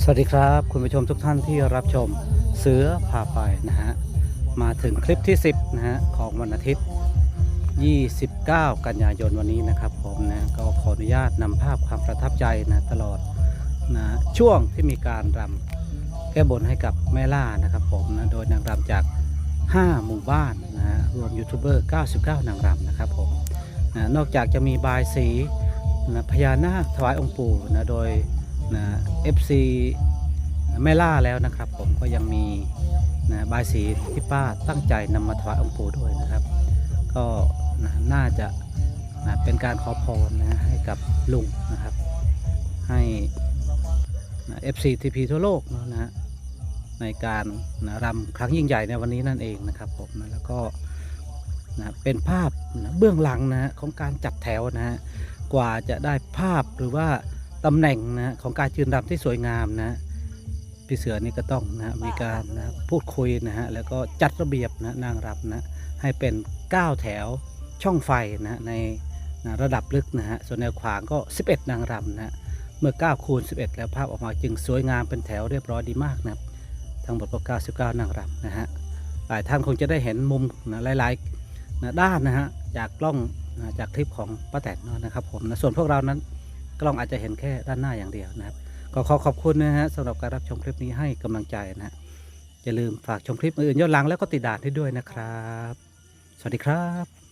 สวัสดีครับ คุณผู้ชมทุกท่านที่รับชมเสือพาไปนะฮะมาถึงคลิปที่ 10 นะฮะของวันอาทิตย์ 29 กันยายนวันนี้นะครับผมนะก็ขออนุญาตนำภาพความประทับใจนะตลอดนะช่วงที่มีการรำแก้บนให้กับแม่ล่านะครับผมนะโดยนางรำจาก 5 หมู่บ้านนะฮะรวมยูทูบเบอร์ 99 นางรำนะครับผมนะนอกจากจะมีบายสีนะพญานาคถวายองค์ปู่นะโดย นะ FC แม่ล่าแล้วนะครับ ผมก็ยังมีนะบายสีที่ป้าตั้งใจนำมาถวายองค์ปู่ด้วยนะครับ ก็นะน่าจะนะเป็นการขอพรนะให้กับลุงนะครับ ให้นะ FC TP ทั่วโลกนะนะฮะในการนะรำครั้งยิ่งใหญ่ในวันนี้นั่นเองนะครับผมนะแล้วก็นะเป็นภาพนะเบื้องหลังนะฮะของการจัดแถวนะฮะกว่าจะได้ภาพหรือว่า ตำแหน่งนะของการยืนรำที่สวยงามนะพี่เสือนี่ก็ต้องนะมีการนะพูดคุยนะฮะแล้วก็จัดระเบียบนะนางรำนะให้เป็น 9 แถวช่องไฟนะในนะระดับลึกนะฮะส่วนแนวขวางก็ 11 นางรำนะเมื่อ 9 คูณ 11 แล้วภาพออกมาจึงสวยงามเป็นแถวเรียบร้อยดีมากนะทั้งหมดก็99 นางรำนะฮะหลายท่านคงจะได้เห็นมุมนะหลายๆนะด้านนะฮะจากกล้องนะจากคลิปของป้าแตนนะนะครับผมนะส่วนพวกเรานั้น กล้องอาจจะเห็นแค่ด้านหน้าอย่างเดียวนะครับ ก็ขอขอบคุณนะฮะสำหรับการรับชมคลิปนี้ให้กำลังใจนะฮะอย่าลืมฝากชมคลิปอื่นย้อนหลังแล้วก็ติดดานให้ด้วยนะครับ สวัสดีครับ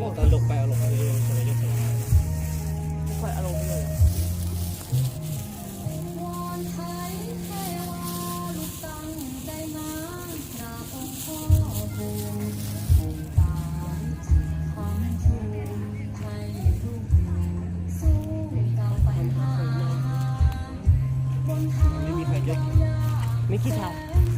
ตอนลงไปเอาลงไปเรื่อยอารมณ์เลยวอนไทยให้รอลูกตั้งใจมาหน้าองค์พ่อยองค์ตาจิตของชูให้ลูกสู้กับปัญหาบนทางไม่มีใครยกไม่คิดทส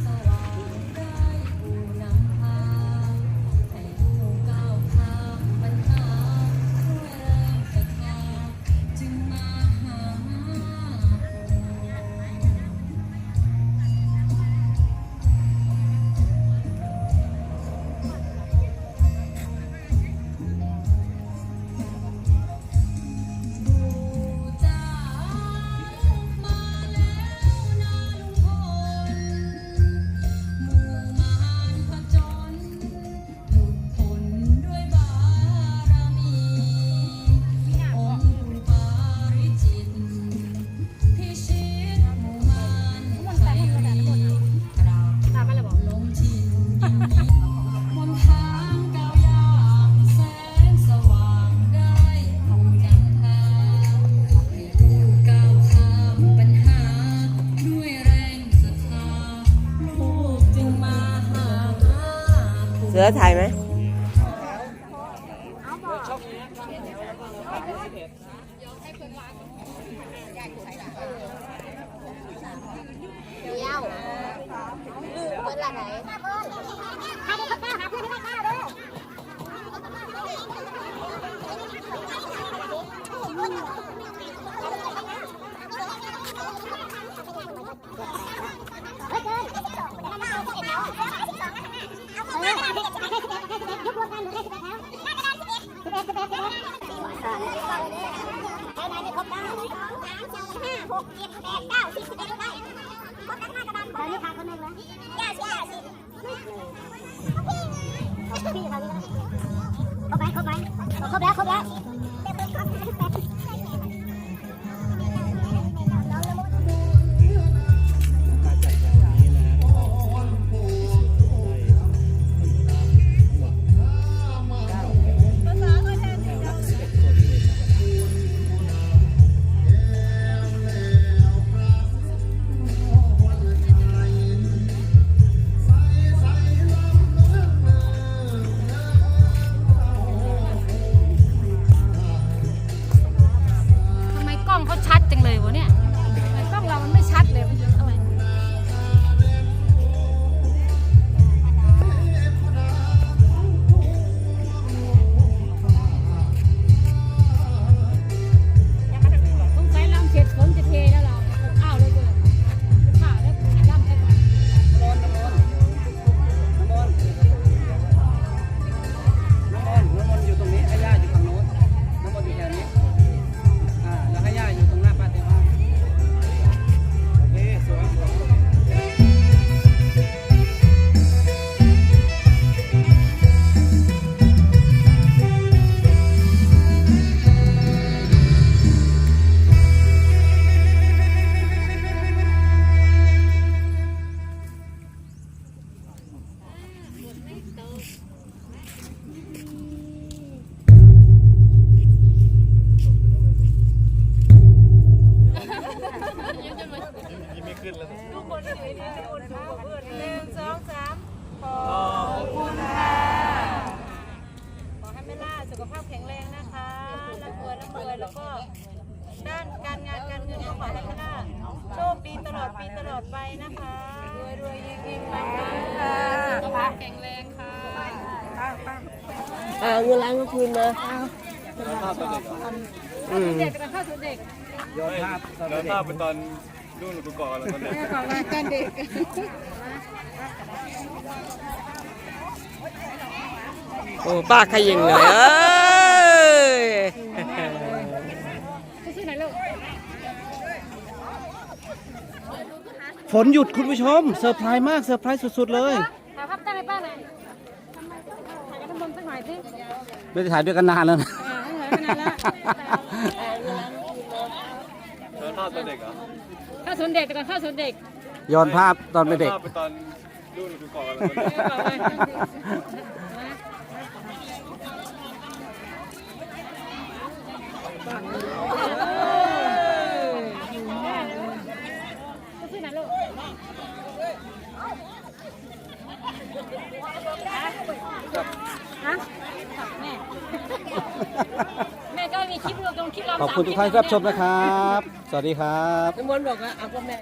ถ่ายไหมเดียวเปิดละไหนหาเพื่อนหาเพื่อนให้ได้ก้าเด้อเฮ้ยเฮ้ยเอามาเอาเสร็จแล้วเอามาเอาเสร็จแล้วยกรวมกันหมดเลยสิบเอ็ดแล้วสิบเอ็ดสิบเอ็ดสิบเอ็ดไปไหนไม่ครบ เก้าสองสามสี่ห้าหกเจ็ดแปดเก้าสิบสิบเอ็ดได้ครบแล้วห้ากระดานตอนนี้ขาดคนหนึ่งแล้วย่าสิย่าสิพี่ทางนี้เข้าไปเข้าไปครบแล้วครบแล้ว ไปนะคะรวยรวยยิ่งยิ่งปังปังค่ะสุขภาพแข็งแรงค่ะอ่าเงินล้านก็คืนมาเด็กกันเข้าสู่เด็กโยนภาพตอนแล้วเด็กภาพเป็นตอนรุ่นกูก่อนแล้วตอนเด็กขอมากันเด็กโอ้ป้าขยิงเลยเอ้ย ชื่อไหนลูก ฝนหยุดคุณผู้ชมเซอร์ไพรส์มากเซอร์ไพรส์สุดๆเลยถ่ายภาพตั้งให้ป้าหน่อยถ่ายกันทั้งบนสักหน่อยสิไม่ได้ถ่ายด้วยกันนานแล้วนะ อ่าให้ถ่ายกันนานละแล้วภาพตอนเด็กเหรอเข้าศูนย์เด็กแต่ก่อนเข้าศูนย์เด็กย้อนภาพตอนเป็นเด็กแล้วภาพเป็นตอนรุ่นกูก่อนแล้วตอนเด็กบอกเลยชื่อไหนลูก ฮะแม่ แม่ก็มีคลิปลงคลิปเราขอบคุณทุกท่านที่รับชมนะครับ สวัสดีครับน้ำมนต์บอกว่าเอาก็แม่